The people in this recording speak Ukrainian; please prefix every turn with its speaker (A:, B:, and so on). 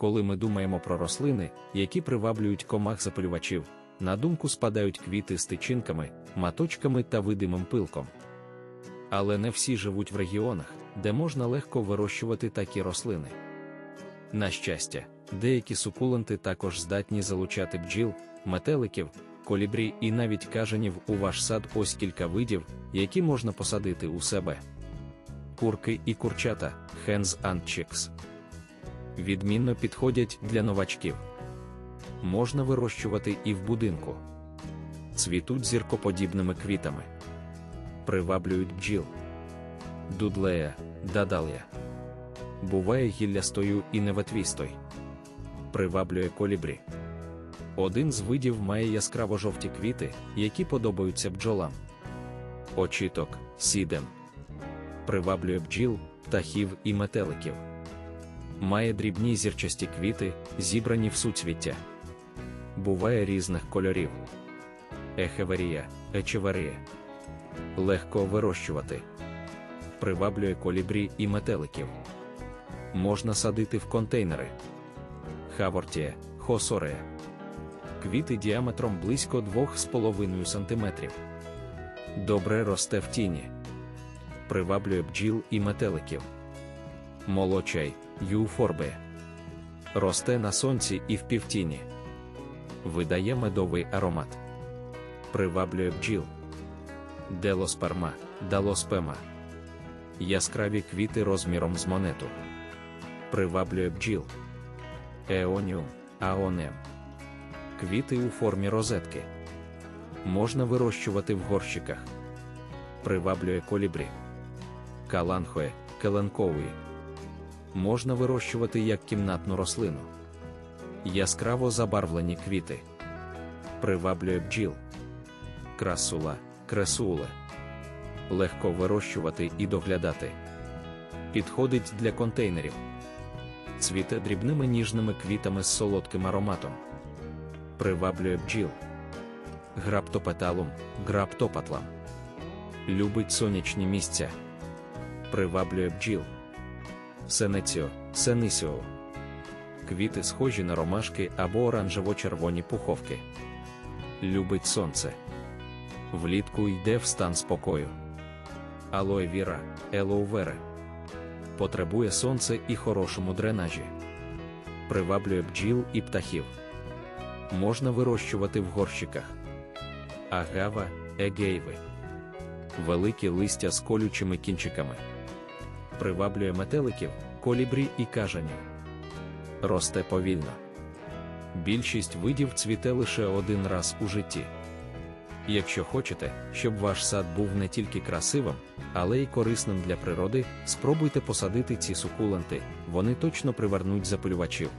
A: Коли ми думаємо про рослини, які приваблюють комах запалювачів, на думку спадають квіти з тичинками, маточками та видимим пилком. Але не всі живуть в регіонах, де можна легко вирощувати такі рослини. На щастя, деякі сукуленти також здатні залучати бджіл, метеликів, колібрі і навіть кажанів у ваш сад ось кілька видів, які можна посадити у себе. Курки і курчата Hens and Chicks. Відмінно підходять для новачків. Можна вирощувати і в будинку. Цвітуть зіркоподібними квітами. Приваблюють бджіл. Дудлея, дадалія. Буває гіллястою і неветвістой. Приваблює колібрі. Один з видів має яскраво жовті квіти, які подобаються бджолам. Очіток, сідем. Приваблює бджіл, птахів і метеликів. Має дрібні зірчасті квіти, зібрані в суцвіття. Буває різних кольорів. Ехеверія, ечеверія. Легко вирощувати. Приваблює колібрі і метеликів. Можна садити в контейнери. Хавортія, хосорея. Квіти діаметром близько 2,5 см. Добре росте в тіні. Приваблює бджіл і метеликів. Молочай, юфорбе. Росте на сонці і в півтіні. Видає медовий аромат. Приваблює бджіл. Делоспарма, далоспема. Яскраві квіти розміром з монету. Приваблює бджіл. Еоніум, аонем. Квіти у формі розетки. Можна вирощувати в горщиках. Приваблює колібрі. Каланхоє, келенковий. Можна вирощувати як кімнатну рослину. Яскраво забарвлені квіти. Приваблює бджіл. Красула, кресуле. Легко вирощувати і доглядати. Підходить для контейнерів. Цвіте дрібними ніжними квітами з солодким ароматом. Приваблює бджіл. Граптопеталум, граптопатлам. Любить сонячні місця. Приваблює бджіл. Сенеціо, сенисіо. Квіти схожі на ромашки або оранжево-червоні пуховки. Любить сонце. Влітку йде в стан спокою. Алоe віра, елоувере. Потребує сонце і хорошому дренажі. Приваблює бджіл і птахів. Можна вирощувати в горщиках. Агава, егейви. Великі листя з колючими кінчиками. Приваблює метеликів, колібрі і кажанів. Росте повільно. Більшість видів цвіте лише один раз у житті. Якщо хочете, щоб ваш сад був не тільки красивим, але й корисним для природи, спробуйте посадити ці сукуленти, вони точно привернуть запилювачів.